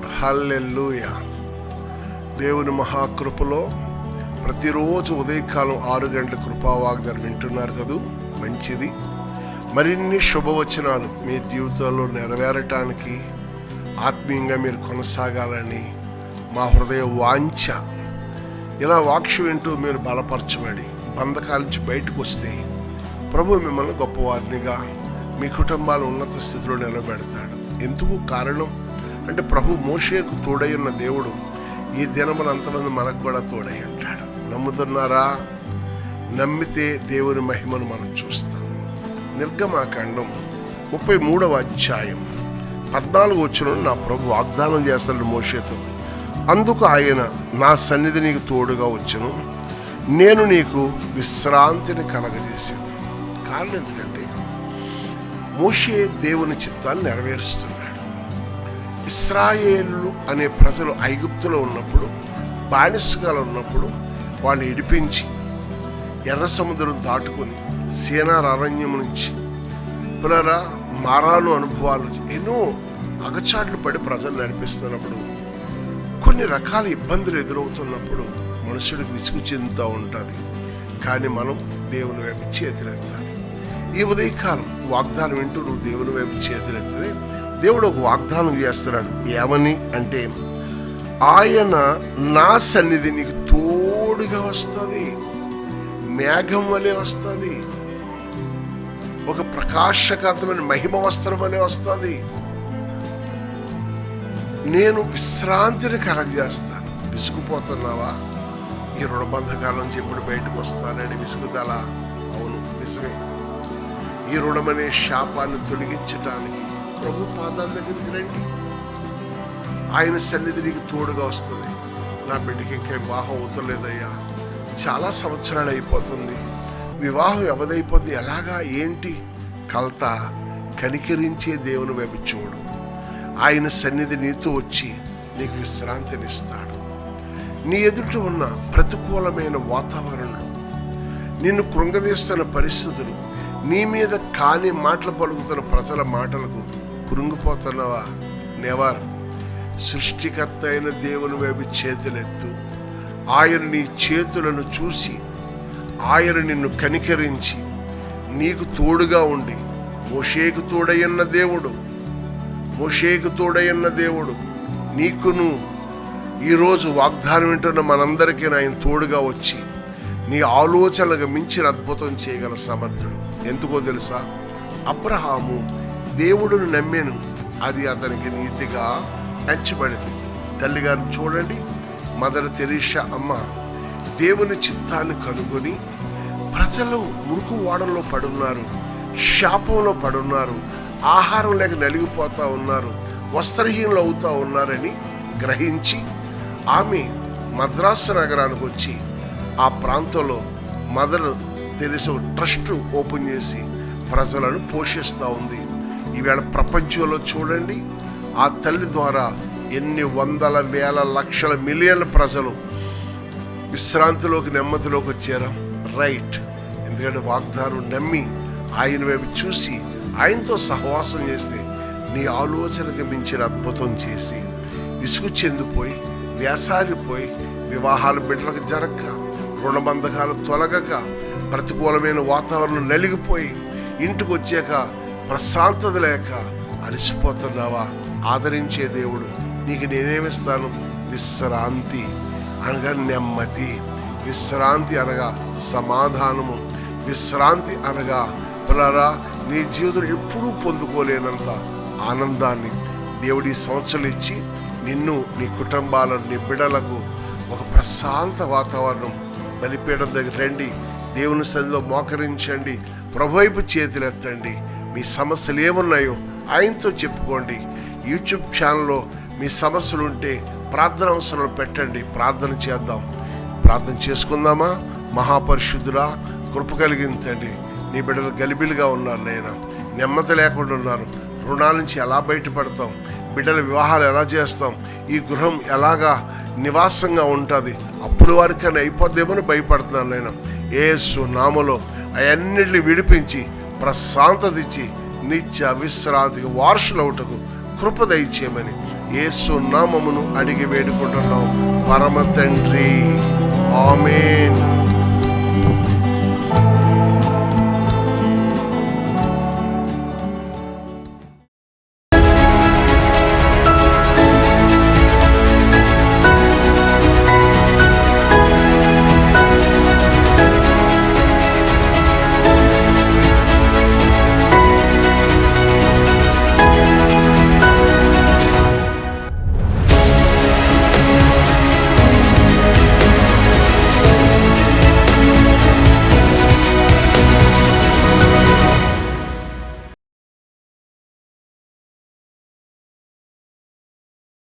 God hallelujah దేవుని మహాకృపలో ప్రతిరోజు ఉదయకాలం ఆరు గంటల కృపావాగ్దానం వింటున్నారు కదూ? మంచిది. మరిన్ని శుభవచనాలు మీ జీవితంలో నెరవేరటానికి ఆత్మీయంగా మీరు కొనసాగాలని మా హృదయ వాంఛ. ఇలా వాక్ష వింటూ మీరు బలపరచబడి బంధకాల నుంచి బయటకు వస్తే ప్రభు మిమ్మల్ని గొప్పవారినిగా మీ కుటుంబాలు ఉన్నత స్థితిలో నిలబెడతాడు. ఎందుకు కారణం? అంటే ప్రభు మోషేకు తోడై ఉన్న దేవుడు ఈ దినమున అంతమంది మనకు కూడా తోడై ఉంటాడు. నమ్ముతున్నారా? నమ్మితే దేవుని మహిమను మనం చూస్తాం. నిర్గమాకాండం ముప్పై మూడవ అధ్యాయం పద్నాలుగు వచ్చిన నా ప్రభు వాగ్దానం చేస్తాడు మోషేతో. అందుకు ఆయన నా సన్నిధి నీకు తోడుగా వచ్చును. నేను నీకు విశ్రాంతిని కలగజేశాను కారణం ఎందుకంటే మోషే దేవుని చిత్తాన్ని నెరవేరుస్తుంది ఇస్రాయేళ్ళు అనే ప్రజలు ఐగుప్తులో ఉన్నప్పుడు బానిసగా ఉన్నప్పుడు వాళ్ళు ఇడిపించి ఎర్ర సముద్రం దాటుకొని సీనార్ అరణ్యం నుంచి పునరా మారాను అనుభవాలు ఎన్నో అగచాట్లు పడి ప్రజలు నడిపిస్తున్నప్పుడు కొన్ని రకాల ఇబ్బందులు ఎదురవుతున్నప్పుడు మనుషుడికి విసుగు చెందుతూ ఉంటుంది. కానీ మనం దేవుని వైపు చేతులెత్తాలి. ఈ ఉదయకాలం వాగ్దానం వింటూ నువ్వు దేవుని వైపు చేతులెత్తితే దేవుడు ఒక వాగ్దానం చేస్తున్నాడు. ఏమని అంటే ఆయన నా సన్నిధి నీకు తోడుగా వస్తుంది మేఘం వలె వస్తుంది ఒక ప్రకాశకాంతమైన మహిమ వస్త్రం వలె వస్తుంది. నేను విశ్రాంతిని కలగజేస్తాను. విసుగుపోతున్నావా? ఈ రుణబంధకాల నుంచి ఎప్పుడు బయటకు వస్తానని విసుగుదల? అవును నిజమే. ఈ రుణమనే శాపాన్ని తొలగించటానికి ప్రభు పాదాల దగ్గరికి రండి ఆయన సన్నిధి నీకు తోడుగా వస్తుంది. నా బిడ్డకి ఇంకా వివాహం అవుతలేదయ్యా. చాలా సంవత్సరాలు అయిపోతుంది. వివాహం ఎవదైపోతుంది ఎలాగా? ఏంటి? కలత కనికరించే దేవుని వైపు చూడు. ఆయన సన్నిధి నీతో వచ్చి నీకు విశ్రాంతినిస్తాడు. నీ ఎదుట ఉన్న ప్రతికూలమైన వాతావరణం నిన్ను కృంగదీస్తున్న పరిస్థితులు నీ మీద కాని మాటలు పలుకుతున్న ప్రజల మాటలకు కృంగిపోతున్నావా నెవర్. సృష్టికర్త అయిన దేవుని వైపు చేతులెత్తు. ఆయన నీ చేతులను చూసి ఆయన నిన్ను కనికరించి నీకు తోడుగా ఉండి. మోషేకు తోడయ్యన్న దేవుడు మోషేకు తోడయ్యన్న దేవుడు నీకును ఈరోజు వాగ్దానం వింటున్న మనందరికీ ఆయన తోడుగా వచ్చి నీ ఆలోచనలకు మించిన అద్భుతం చేయగల సమర్థుడు. ఎందుకో తెలుసా? అబ్రహాము దేవుడును నమ్మాను. అది అతనికి నీతిగా ఎంచబడింది తల్లిగారిని చూడండి. మదర్ తెరీషా అమ్మ దేవుని చిత్తాన్ని కనుగొని ప్రజలు మురుకు వాడల్లో పడున్నారు శాపంలో పడున్నారు ఆహారం లేక నలిగిపోతూ ఉన్నారు వస్త్రహీనులు అవుతూ ఉన్నారని గ్రహించి ఆమె మద్రాసు నగరానికి వచ్చి ఆ ప్రాంతంలో మదర్ తెలిసి ట్రస్ట్ ఓపెన్ చేసి ప్రజలను పోషిస్తూ ఉంది. ఈవేళ ప్రపంచంలో చూడండి ఆ తల్లి ద్వారా ఎన్ని వందల వేల లక్షల మిలియన్ల ప్రజలు విశ్రాంతిలోకి నెమ్మదిలోకి వచ్చారా. రైట్ ఎందుకంటే వాగ్దానం నమ్మి ఆయన వైపు చూసి ఆయనతో సహవాసం చేస్తే నీ ఆలోచనకు మించిన అద్భుతం చేసి విసుగు చెందిపోయి వ్యాసారిపోయి వివాహాలు బిడ్డలకు జరగక రుణబంధకాలు తొలగక ప్రతికూలమైన వాతావరణం నలిగిపోయి ఇంటికి వచ్చాక ప్రశాంతత లేక అలసిపోతున్నావా? ఆదరించే దేవుడు నీకు నేనేమిస్తాను? విశ్రాంతి అనగా నెమ్మది. విశ్రాంతి అనగా సమాధానము. విశ్రాంతి అనగా పిల్లరా నీ జీవితం ఎప్పుడూ పొందుకోలేనంత ఆనందాన్ని దేవుడి సంవత్సరం ఇచ్చి నిన్ను నీ కుటుంబాలను నీ బిడలకు ఒక ప్రశాంత వాతావరణం బలిపీఠం దగ్గర రండి. దేవుని సన్నిధిలో మోకరించండి. ప్రభువైపు చేతులెత్తండి. మీ సమస్యలు ఏమున్నాయో ఆయనతో చెప్పుకోండి. యూట్యూబ్ ఛానల్లో మీ సమస్యలు ఉంటే ప్రార్థన అవసరాలు పెట్టండి. ప్రార్థన చేద్దాం. ప్రార్థన చేసుకుందామా? మహాపరిశుద్ధురా కృప కలిగించండి నీ బిడ్డలు గలిబిలిగా ఉన్నారు నేను నెమ్మది లేకుండా ఉన్నారు. రుణాల నుంచి ఎలా బయటపడతాం? బిడ్డల వివాహాలు ఎలా చేస్తాం? ఈ గృహం ఎలాగా నివాసంగా ఉంటుంది? అప్పుడు వారికైనా అయిపోద్దేమని భయపడుతున్నాను నేను ఏసు నామలో అవన్నిటిని విడిపించి ప్రశాంతత ఇచ్చి నిత్య విశ్రాంతికి వారసులవుటకు కృపదయచేయమని దయచేయమని నామమును అడిగి వేడుకుంటున్నాం. పరమ తండ్రి. ఆమెన్.